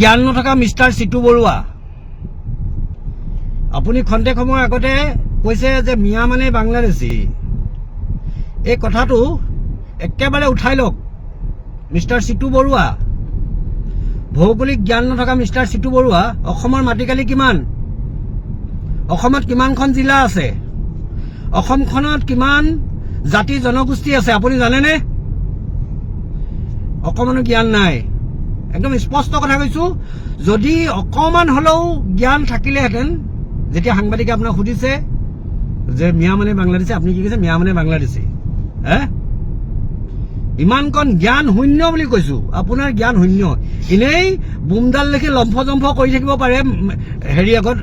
জ্ঞান নথকা mister situ Baruah. আপুনি খন্তেক সময়ৰ আগতে কৈছে যে মিয়া মানে বাংলাদেশী। এই কথাটো একেবাৰে উঠাই লওক মিষ্টাৰ চিটু বৰুৱা। ভৌগোলিক জ্ঞান নথকা মিষ্টাৰ চিটু বৰুৱা অসমৰ মাটিকালি কিমান? অসমত কিমানখন জিলা আছে? অসমখনত কিমান জাতি জনগোষ্ঠী আছে? আপুনি জানেনে? অকমানো জ্ঞান নাই। একদম স্পষ্ট কথা কৈছো। যদি অকমান হলেও জ্ঞান থাকিলেহেঁতেন, যেতিয়া সাংবাদিকে আপোনাক সুধিছে যে, মিয়া মানে বাংলাদেশী আপুনি কি কৈছে? মিয়া মানে বাংলাদেশী হে? ইমানকণ জ্ঞান শূন্য বুলি কৈছো। আপোনাৰ জ্ঞান শূন্য। এনেই বুমডাল দেখি লম্ফ জম্ফ কৰি থাকিব পাৰে হেৰি আগত,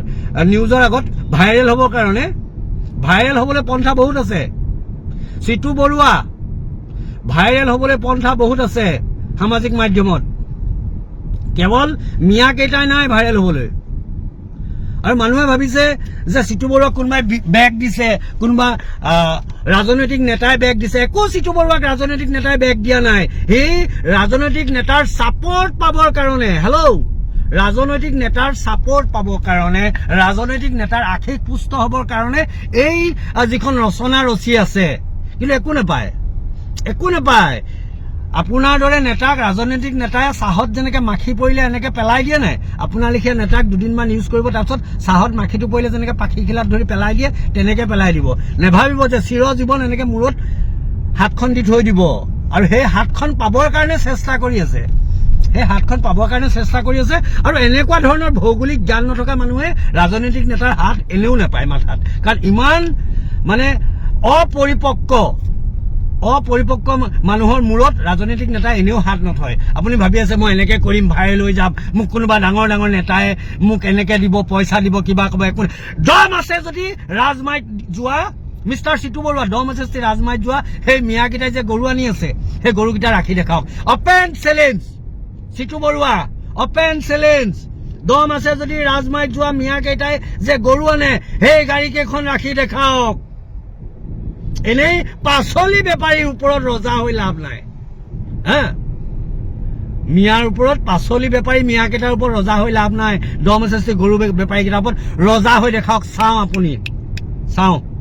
নিউজৰ আগত, ভাইৰেল হ'বৰ কাৰণে। ভাইৰেল হ'বলৈ পন্থা বহুত আছে। চিটু বৰুৱা, ভাইৰেল হ'বলৈ পন্থা বহুত আছে সামাজিক মাধ্যমত। কেৱল মিয়া কেইটাই নাই ভাইৰেল হ'বলৈ। আৰু মানুহে ভাবিছে যে চিটু বৰুৱাক কোনোবাই বেগ দিছে, কোনোবা ৰাজনৈতিক নেতাই বেগ দিছে। একো চিটু বৰুৱাক ৰাজনৈতিক নেতাই বেগ দিয়া নাই। সেই ৰাজনৈতিক নেতাৰ ছাপৰ্ট পাবৰ কাৰণে, হেল্ল' ৰাজনৈতিক নেতাৰ ছাপৰ্ট পাবৰ কাৰণে, ৰাজনৈতিক নেতাৰ আশীষ পুষ্ট হ'বৰ কাৰণে এই যিখন ৰচনা ৰচি আছে, কিন্তু একো নাপায়। একো নাপায়। আপোনাৰ দৰে নেতাক, ৰাজনৈতিক নেতাই চাহত যেনেকে মাখি পৰিলে এনেকে পেলাই দিয়ে নাই? আপোনাৰ লেখীয়া নেতাক দুদিনমান ইউজ কৰিব, তাৰপিছত চাহত মাখিটো পৰিলে যেনেকে পাখি খিলাত ধৰি পেলাই দিয়ে, তেনেকে পেলাই দিব। নেভাবিব যে চিৰ জীৱন এনেকে মূৰত হাতখন দি থৈ দিব। আৰু সেই হাতখন পাবৰ কাৰণে চেষ্টা কৰি আছে। সেই হাতখন পাবৰ কাৰণে চেষ্টা কৰি আছে। আৰু এনেকুৱা ধৰণৰ ভৌগোলিক জ্ঞান নথকা মানুহে ৰাজনৈতিক নেতাৰ হাত এনেও নাপায় মাথাত। কাৰণ ইমান মানে অপৰিপক্ক অপৰিপক্ক মানুহৰ মূৰত ৰাজনৈতিক নেতাই এনেও হাত নথয়। আপুনি ভাবি আছে, মই এনেকে কৰিম ভাইৰেল হৈ যাম, মোক কোনোবা ডাঙৰ ডাঙৰ নেতাই মোক এনেকে দিব, পইচা দিব, কিবা ক'ব, একো দম আছে যদি ৰাজমাইত যোৱা মিষ্টাৰ চিটু বৰুৱা, দম আছে যদি ৰাজমাইত যোৱা সেই মিয়াকেইটাই যে গৰু আনি আছে, সেই গৰুকেইটা ৰাখি দেখাওক। Open challenge, Chitu Baruah, open challenge. দম আছে যদি ৰাজমাইত যোৱা মিয়াকেইটাই যে গৰু আনে, সেই গাড়ী কেইখন ৰাখি দেখাওক। এনেই পাচলি বেপাৰীৰ ওপৰত ৰজা হৈ লাভ নাই। হা? মিয়াৰ ওপৰত পাচলি বেপাৰী মিয়াকেইটাৰ ওপৰত ৰজা হৈ লাভ নাই। দম আছে গৰু বেপাৰীকেইটাৰ ওপৰত। ৰজা হৈ দেখাওক, চাওঁ আপুনি। চাওঁ।